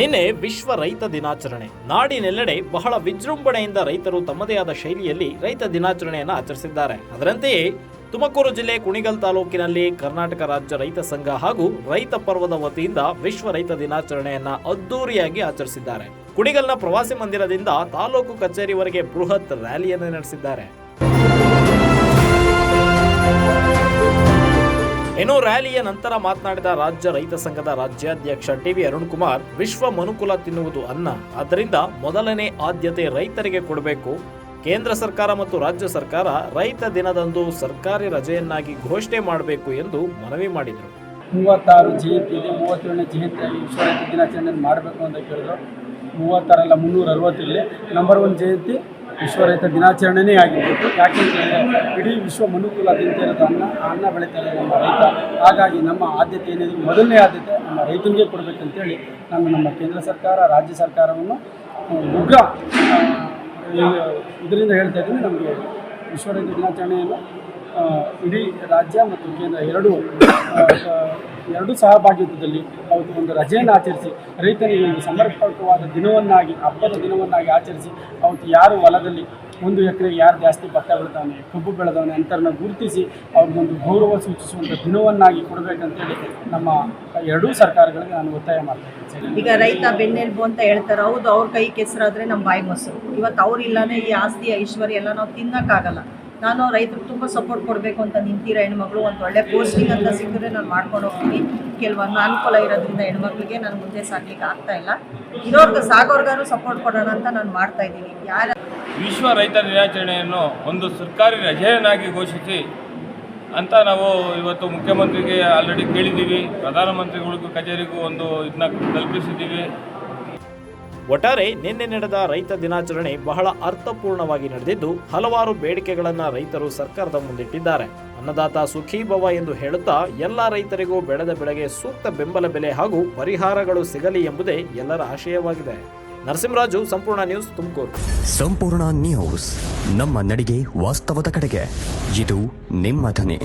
ನಿನ್ನೆ ವಿಶ್ವ ರೈತ ದಿನಾಚರಣೆ. ನಾಡಿನೆಲ್ಲೆಡೆ ಬಹಳ ವಿಜೃಂಭಣೆಯಿಂದ ರೈತರು ತಮ್ಮದೇ ಆದ ಶೈಲಿಯಲ್ಲಿ ರೈತ ದಿನಾಚರಣೆಯನ್ನು ಆಚರಿಸಿದ್ದಾರೆ. ಅದರಂತೆಯೇ ತುಮಕೂರು ಜಿಲ್ಲೆ ಕುಣಿಗಲ್ ತಾಲೂಕಿನಲ್ಲಿ ಕರ್ನಾಟಕ ರಾಜ್ಯ ರೈತ ಸಂಘ ಹಾಗೂ ರೈತ ಪರ್ವದ ವತಿಯಿಂದ ವಿಶ್ವ ರೈತ ದಿನಾಚರಣೆಯನ್ನ ಅದ್ದೂರಿಯಾಗಿ ಆಚರಿಸಿದ್ದಾರೆ. ಕುಣಿಗಲ್ನ ಪ್ರವಾಸಿ ಮಂದಿರದಿಂದ ತಾಲೂಕು ಕಚೇರಿವರೆಗೆ ಬೃಹತ್ ರ್ಯಾಲಿಯನ್ನು ನಡೆಸಿದ್ದಾರೆ. ಇನ್ನು ರ್ಯಾಲಿಯ ನಂತರ ಮಾತನಾಡಿದ ರಾಜ್ಯ ರೈತ ಸಂಘದ ರಾಜ್ಯಾಧ್ಯಕ್ಷ ಟಿವಿ ಅರುಣ್ ಕುಮಾರ್ ವಿಶ್ವ ಮನುಕುಲ ತಿನ್ನುವುದು ಅನ್ನ, ಆದ್ದರಿಂದ ಮೊದಲನೇ ಆದ್ಯತೆ ರೈತರಿಗೆ ಕೊಡಬೇಕು. ಕೇಂದ್ರ ಸರ್ಕಾರ ಮತ್ತು ರಾಜ್ಯ ಸರ್ಕಾರ ರೈತ ದಿನದಂದು ಸರ್ಕಾರಿ ರಜೆಯನ್ನಾಗಿ ಘೋಷಣೆ ಮಾಡಬೇಕು ಎಂದು ಮನವಿ ಮಾಡಿದರು. ಮೂವತ್ತಾರು ಜಯಂತಿ ಇದೆ, ಮೂವತ್ತೇಳನೇ ಜಯಂತಿಯಾಗಿ ವಿಶ್ವ ರೈತ ದಿನಾಚರಣೆಯನ್ನು ಮಾಡಬೇಕು ಅಂತ ಕೇಳಿದ್ರು. ಮೂವತ್ತಾರಲ್ಲ ಮುನ್ನೂರ ಅರವತ್ತಿರಲಿ ನಂಬರ್ ಒನ್ ಜಯಂತಿ ವಿಶ್ವ ರೈತ ದಿನಾಚರಣೆನೇ ಆಗಿರಬೇಕು. ಯಾಕೆಂದರೆ ಇಡೀ ವಿಶ್ವ ಮನುಕುಲ ತಿಂತಿರೋದು ಅನ್ನ ಅನ್ನ ಬೆಳೀತಾರೆ ನಮ್ಮ ರೈತ. ಹಾಗಾಗಿ ನಮ್ಮ ಆದ್ಯತೆ ಏನಿದೆ, ಮೊದಲನೇ ಆದ್ಯತೆ ನಮ್ಮ ರೈತನಿಗೆ ಕೊಡಬೇಕಂತೇಳಿ ನಾನು ನಮ್ಮ ಕೇಂದ್ರ ಸರ್ಕಾರ, ರಾಜ್ಯ ಸರ್ಕಾರವನ್ನು ಉಗ್ರ ಇದರಿಂದ ಹೇಳ್ತಾ ಇದ್ದೀನಿ. ನಮಗೆ ವಿಶ್ವ ರೈತ ದಿನಾಚರಣೆಯನ್ನು ಇಡೀ ರಾಜ್ಯ ಮತ್ತು ಕೇಂದ್ರ ಎರಡೂ ಎರಡೂ ಸಹಭಾಗಿತ್ವದಲ್ಲಿ ಅವತ್ತು ಒಂದು ರಜೆಯನ್ನು ಆಚರಿಸಿ ರೈತರಿಗೆ ಒಂದು ಸಮರ್ಪಕವಾದ ದಿನವನ್ನಾಗಿ, ಹಬ್ಬದ ದಿನವನ್ನಾಗಿ ಆಚರಿಸಿ ಅವತ್ತು ಯಾರು ಹೊಲದಲ್ಲಿ ಒಂದು ಎಕರೆಗೆ ಯಾರು ಜಾಸ್ತಿ ಭತ್ತ ಬೆಳೆದವನೆ, ಕಬ್ಬು ಬೆಳೆದವನೆ ಅಂತರನ್ನ ಗುರುತಿಸಿ ಅವ್ರಿಗೊಂದು ಗೌರವ ಸೂಚಿಸುವಂಥ ದಿನವನ್ನಾಗಿ ಕೊಡಬೇಕಂತೇಳಿ ನಮ್ಮ ಎರಡೂ ಸರ್ಕಾರಗಳಿಗೆ ನಾನು ಒತ್ತಾಯ ಮಾಡ್ತೀನಿ ಈಗ ರೈತ ಬೆನ್ನೆಲುಬು ಅಂತ ಹೇಳ್ತಾರೆ, ಹೌದು ಅವ್ರ ಕೈ ಕೆಸರಾದರೆ ನಮ್ಮ ಬಾಯಿ ಮೊಸರು. ಇವತ್ತು ಅವರಿಲ್ಲನೇ ಈ ಆಸ್ತಿ ಐಶ್ವರ್ಯ ಎಲ್ಲ ನಾವು ತಿನ್ನಕ್ಕಾಗಲ್ಲ. ನಾನು ರೈತರಿಗೆ ತುಂಬ ಸಪೋರ್ಟ್ ಕೊಡಬೇಕು ಅಂತ ನಿಂತಿರೋ ಹೆಣ್ಮಗಳು ಒಂದು ಒಳ್ಳೆ ಪೋಸ್ಟಿಂಗ್ ಅಂತ ಸಿಕ್ಕಿದ್ರೆ ನಾನು ಮಾಡ್ಕೊಂಡು ಹೋಗ್ತೀನಿ. ಕೆಲವೊಂದು ಅನುಕೂಲ ಇರೋದ್ರಿಂದ ಹೆಣ್ಮಕ್ಳಿಗೆ ನಾನು ಮುಂದೆ ಸಾಕ್ಲಿಕ್ಕೆ ಆಗ್ತಾ ಇಲ್ಲ. ಇರೋರ್ಗೆ ಸಾಗೋರ್ಗಾರು ಸಪೋರ್ಟ್ ಕೊಡೋಣ ಅಂತ ನಾನು ಮಾಡ್ತಾ ಇದ್ದೀನಿ. ಯಾರ ವಿಶ್ವ ರೈತ ದಿನಾಚರಣೆಯನ್ನು ಒಂದು ಸರ್ಕಾರಿ ರಜೆಯನ್ನಾಗಿ ಘೋಷಿಸಿ ಅಂತ ನಾವು ಇವತ್ತು ಮುಖ್ಯಮಂತ್ರಿಗೆ ಆಲ್ರೆಡಿ ಕೇಳಿದ್ದೀವಿ. ಪ್ರಧಾನಮಂತ್ರಿಗಳಿಗೂ, ಕಚೇರಿಗೂ ಒಂದು ಇದನ್ನ ತಲುಪಿಸಿದ್ದೀವಿ ಒಟ್ಟಾರೆ ನಿನ್ನೆ ನಡೆದ ರೈತ ದಿನಾಚರಣೆ ಬಹಳ ಅರ್ಥಪೂರ್ಣವಾಗಿ ನಡೆದಿದ್ದು ಹಲವಾರು ಬೇಡಿಕೆಗಳನ್ನು ರೈತರು ಸರ್ಕಾರದ ಮುಂದಿಟ್ಟಿದ್ದಾರೆ. ಅನ್ನದಾತ ಸುಖೀ ಭವ ಎಂದು ಹೇಳುತ್ತಾ, ಎಲ್ಲ ರೈತರಿಗೂ ಬೆಳೆದ ಬೆಳೆಗೆ ಸೂಕ್ತ ಬೆಂಬಲ ಬೆಲೆ ಹಾಗೂ ಪರಿಹಾರಗಳು ಸಿಗಲಿ ಎಂಬುದೇ ಎಲ್ಲರ ಆಶಯವಾಗಿದೆ. ನರಸಿಂಹರಾಜು, ಸಂಪೂರ್ಣ ನ್ಯೂಸ್ ತುಮಕೂರು. ಸಂಪೂರ್ಣ ನ್ಯೂಸ್ ನಮ್ಮ ನಡಿಗೆ ವಾಸ್ತವದ ಕಡೆಗೆ. ಇದು ನಿಮ್ಮ ಧ್ವನಿ.